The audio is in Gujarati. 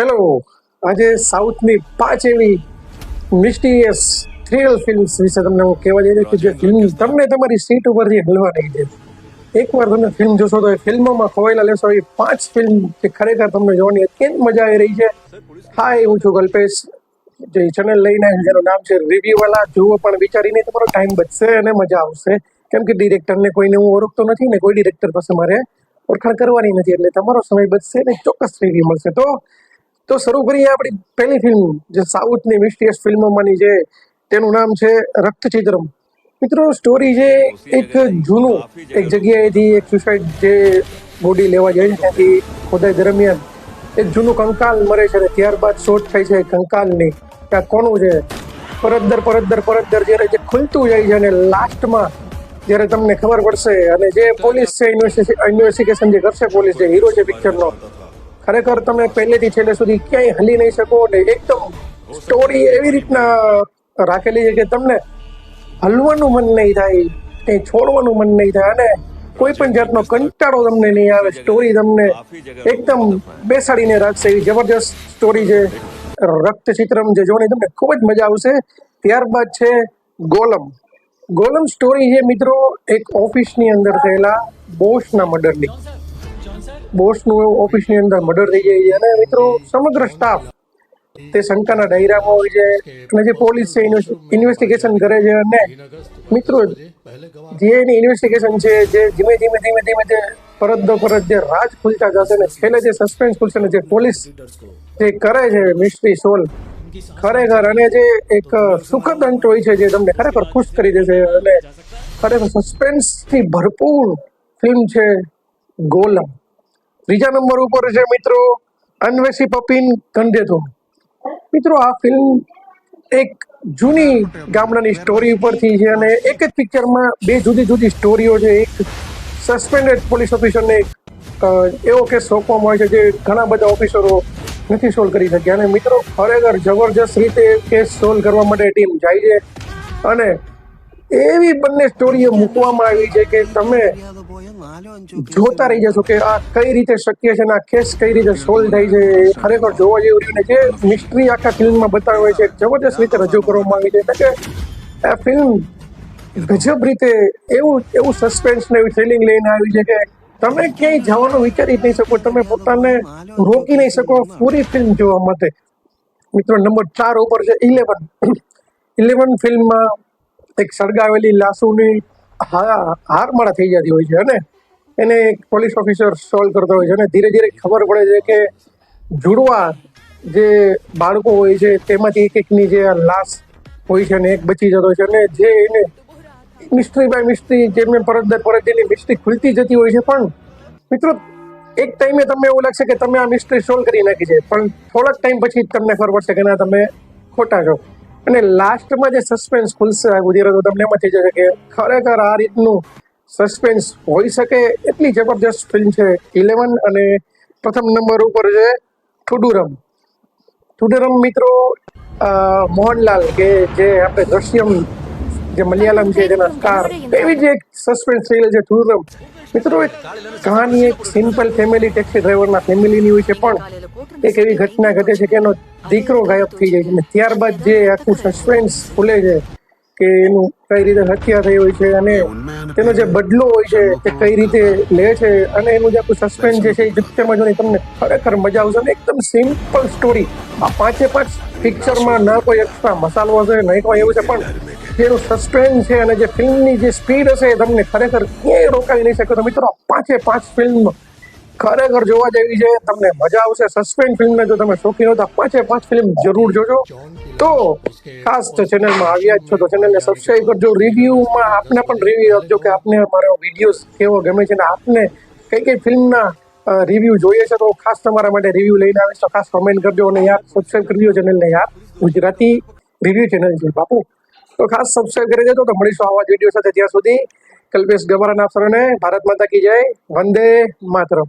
હેલો આજે સાઉથની પાંચ એવી મિસ્ટીરિયસ થ્રિલ ફિલ્મ્સ વિશે તમને હું કહેવા જઈ રહ્યો છું. જે ફિલ્મ તમને તમારી સીટ ઉપરથી હલવા નહીં દે. એકવાર તમે ફિલ્મ જોશો તો એ ફિલ્મોમાં ખોવાયેલા લેશો. એ પાંચ ફિલ્મ જે ખરેખર તમને જોવાની અત્યંત મજા આવી રહી છે. હાય હું છું કલ્પેશ. જે ચેનલ લઈને જેનું નામ છે રિવ્યુ વાલા. જુઓ પણ વિચારીને તમારો ટાઈમ બચશે અને મજા આવશે. કેમ કે ડિરેક્ટરને કોઈને હું ઓળખતો નથી ને કોઈ ડિરેક્ટર પાસે મારે ઓળખાણ કરવાની નથી. એટલે તમારો સમય બચશે ને ચોક્કસ રિવ્યુ મળશે. તો તો શરૂ કરીએ આપણી પહેલી ફિલ્મ જે સાઉથની મિસ્ટિયસ ફિલ્મોમાંની છે તેનું નામ છે રક્તચિત્રમ મિત્રો સ્ટોરી છે એક જૂનું એક જગ્યાએથી એક સુસાઇડ જે બોડી લેવા જાય છે ત્યાંથી ખોદાઈ દરમિયાન, એક જૂનું કંકાલ મરે છે અને ત્યારબાદ શોધ થાય છે કંકાલની કે કોનું છે. પરતદર પરતદર પરતદર જ્યારે જે ખુલતું જાય છે અને લાસ્ટમાં જ્યારે તમને ખબર પડશે અને જે પોલીસ છે ઇન્વેસ્ટિગેશન જે કરશે પોલીસ, જે હીરો છે પિક્ચરનો ખરેખર તમે પહેલેથી છેલ્લે સુધી ક્યાંય હલી નહીં શકો ને એકદમ સ્ટોરી એવી રીતના રાખેલી છે કે તમને હલવાનું મન નહીં થાય, કંઈ છોડવાનું મન નહીં થાય અને કોઈ પણ જાતનો કંટાળો તમને નહીં આવે સ્ટોરી તમને એકદમ બેસાડીને રાખશે. એવી જબરજસ્ત સ્ટોરી છે, રક્તચિત્રમ જે જોવાની તમને ખૂબ જ મજા આવશે. ત્યારબાદ છે ગોલમ. ગોલમ સ્ટોરી છે મિત્રો, એક ઓફિસની અંદર થયેલા બોસના મર્ડરની બોસનું ઓફિસની અંદર મર્ડર થઈ જાય છે અને મિત્રો સમગ્ર સ્ટાફ તે શંકાના ડાયરામાં હોય છે. અને જે પોલીસ છે ઇન્વેસ્ટિગેશન કરે છે અને મિત્રો, જે એની ઇન્વેસ્ટિગેશન છે, જે ધીમે ધીમે ધીમે ધીમે જે પરત દો પરત જે રાજ ખુલતા જશે ને, છેલ્લે જે સસ્પેન્સ ખુલશે ને, જે પોલીસ જે કરે છે મિસ્ટ્રી સોલ્વ ખરેખર અને જે એક સુખદ અંત હોય છે જે તમને ખરેખર ખુશ કરી દેશે અને ખરેખર સસ્પેન્સથી ભરપૂર ફિલ્મ છે ગોલમ. ત્રીજા નંબર ઉપર છે મિત્રો અનવેસી પપીન કંધેતો મિત્રો, આ ફિલ્મ એક જૂની ગામડાની સ્ટોરી ઉપરથી છે અને એક જ પિક્ચરમાં બે જુદી જુદી સ્ટોરીઓ છે. એક સસ્પેન્ડેડ પોલીસ ઓફિસરને એવો કેસ સોંપવામાં આવે છે જે ઘણા બધા ઓફિસરો નથી સોલ્વ કરી શક્યા. અને મિત્રો, ખરેખર જબરજસ્ત રીતે કેસ સોલ્વ કરવા માટે ટીમ જાય છે. અને એવી બંને સ્ટોરીઓ મૂકવામાં આવી છે કે તમે જોતા રહી જશો કે આ કઈ રીતે શક્ય છે આ કેસ કઈ રીતે સોલ્વ થાય છે. ખરેખર જોવા જેવું ને જે મિસ્ટ્રી આખા ફિલ્મમાં બતાવે છે જબરદસ્ત રીતે રજૂ કરવામાં આવી છે. એટલે કે આ ફિલ્મ ગજબ રીતે એવું એવું સસ્પેન્સ ને એવી થ્રિલિંગ લઈને આવી છે કે તમે ક્યાંય જવાનું વિચારી નહીં શકો. તમે પોતાને રોકી નહીં શકો પૂરી ફિલ્મ જોવા માટે. મિત્રો નંબર ચાર ઉપર છે ઇલેવન ઇલેવન ફિલ્મમાં એક સળગાવેલી લાશુની હારમાળા થઈ જતી હોય છે અને એને પોલીસ ઓફિસર સોલ્વ કરતો હોય છે, અને ધીરે ધીરે ખબર પડે છે કે જુડવા જે બાળકો હોય છે, તેમાંથી એક એકની જે લાશ હોય છે અને એક બચી જતો હોય છે, અને જે એને મિસ્ટ્રી બાય મિસ્ટ્રી જેમને પરત દર પરત એની મિસ્ટ્રી ખુલતી જતી હોય છે, પણ મિત્રો, એક ટાઈમે તમને એવું લાગશે કે તમે આ મિસ્ટ્રી સોલ્વ કરી નાખી છે, પણ થોડાક ટાઈમ પછી તમને ખબર પડશે કે ના, તમે ખોટા છો. અને લાસ્ટમાં જે સસ્પેન્સ ખુલશે ગુજરાત તમને એમાં થઈ જશે કે ખરેખર આ રીતનું સસ્પેન્સ હોઈ શકે એટલી જબરજસ્ત ફિલ્મ છે ઇલેવન અને પ્રથમ નંબર ઉપર છે ઠુડુરમ ઠુડુરમ મિત્રો મોહનલાલ કે જે આપણે દ્રશ્યમ, જે મલયાલમ છે તેના સ્ટાર એવી જ એક સસ્પેન્સ થયેલ છે ઠુડુરમ મિત્રો, એક કહાની, એક સિમ્પલ ફેમિલી ટેક્સી ડ્રાઈવરના ફેમિલીની હોય છે પણ એક એવી ઘટના ઘટે છે કે એનો દીકરો ગાયબ થઈ જાય છે. અને ત્યારબાદ જે આખું સસ્પેન્સ ખુલે છે કે એનું કઈ રીતે હત્યા થઈ હોય છે અને તેનો જે બદલો હોય છે તે કઈ રીતે લે છે અને એનું જે આખું સસ્પેન્સ જે છે એ પિક્ચરમાં જોઈને તમને ખરેખર મજા આવશે અને એકદમ સિમ્પલ સ્ટોરી આ પાંચે પાંચ પિક્ચરમાં ના કોઈ એક્સ્ટ્રા મસાલો હશે, નહીં કોઈ એવું છે, પણ જેનું સસ્પેન્સ છે અને જે ફિલ્મની જે સ્પીડ હશે તમને ખરેખર ક્યાંય રોકાવી નહીં શકો. તો મિત્રો પાંચે પાંચ ફિલ્મ ખરેખર જોવા જેવી છે, તમને મજા આવશે. સસ્પેન્સ ફિલ્મને જો તમે શોખીન હતા પાંચે પાંચ ફિલ્મ જરૂર જોજો. તો ખાસ તો ચેનલમાં આવ્યા જ છો, તો ચેનલને સબસ્ક્રાઈબ કરજો. રિવ્યુમાં આપને પણ રિવ્યુ આપજો કે આપને મારો વિડીયોઝ કેવો ગમે છે ને આપને કઈ કઈ ફિલ્મના રિવ્યુ જોઈએ છે, તો ખાસ તમારા માટે રિવ્યુ લઈને આવીશ, તો ખાસ કમેન્ટ કરજો અને યાર સબસ્ક્રાઈબ કરી દો ચેનલને યાર. ગુજરાતી રિવ્યુ ચેનલ છે, બાપુ. તો ખાસ સબસ્ક્રાઈબ કરી દેજો, તો મળીશું આવા જ વીડિયો સાથે ત્યાં સુધી. કલ્પેશ ગવારાના અફસરોને ભારત માતા કી જય. વંદે માતરમ.